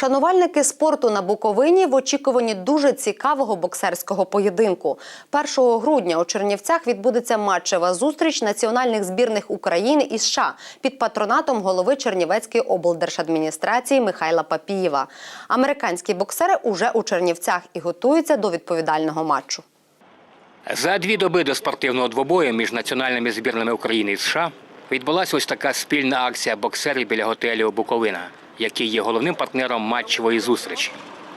Шанувальники спорту на Буковині в очікуванні дуже цікавого боксерського поєдинку. 1 грудня у Чернівцях відбудеться матчева зустріч національних збірних України і США під патронатом голови Чернівецької облдержадміністрації Михайла Папієва. Американські боксери уже у Чернівцях і готуються до відповідального матчу. За дві доби до спортивного двобою між національними збірними України і США відбулася ось така спільна акція боксерів біля готелю Буковина, який є головним партнером матчевої зустрічі.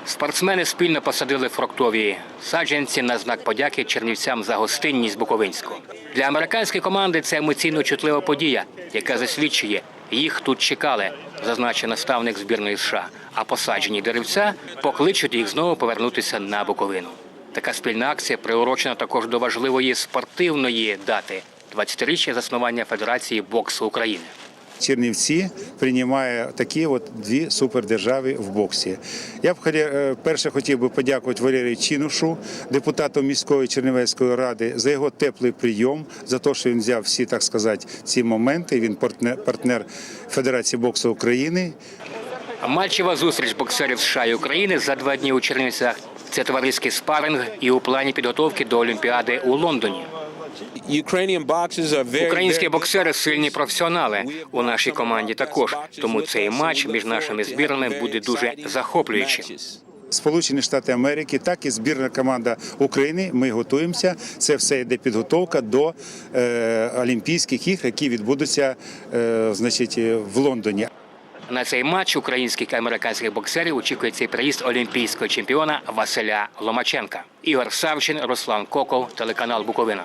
Спортсмени спільно посадили фруктові саджанці на знак подяки чернівцям за гостинність Буковинську. Для американської команди це емоційно чутлива подія, яка засвідчує, їх тут чекали, зазначив наставник збірної США. А посаджені деревця покличуть їх знову повернутися на Буковину. Така спільна акція приурочена також до важливої спортивної дати 20-річчя заснування Федерації боксу України. Чернівці приймає такі от дві супердержави в боксі. Я б е, перше хотів би подякувати Валерію Чинушу, депутату міської Чернівецької ради, за його теплий прийом, за те, що він взяв всі, так сказати, ці моменти. Він партнер, партнер Федерації боксу України. Матчева зустріч боксерів США і України за два дні у Чернівцях. Це товариський спаринг і у плані підготовки до Олімпіади у Лондоні. Ukrainian boxers Українські боксери сильні професіонали. У нашій команді також. Тому цей матч між нашими збірними буде дуже захоплюючим. Сполучені Штати Америки, так і збірна команда України. Ми готуємося. Це все йде підготовка до е, Олімпійських ігр, які відбудуться е, значить, в Лондоні. На цей матч українських та американських боксерів очікується і приїзд олімпійського чемпіона Василя Ломаченка. Ігор Савчин, Руслан Коков, телеканал Буковина.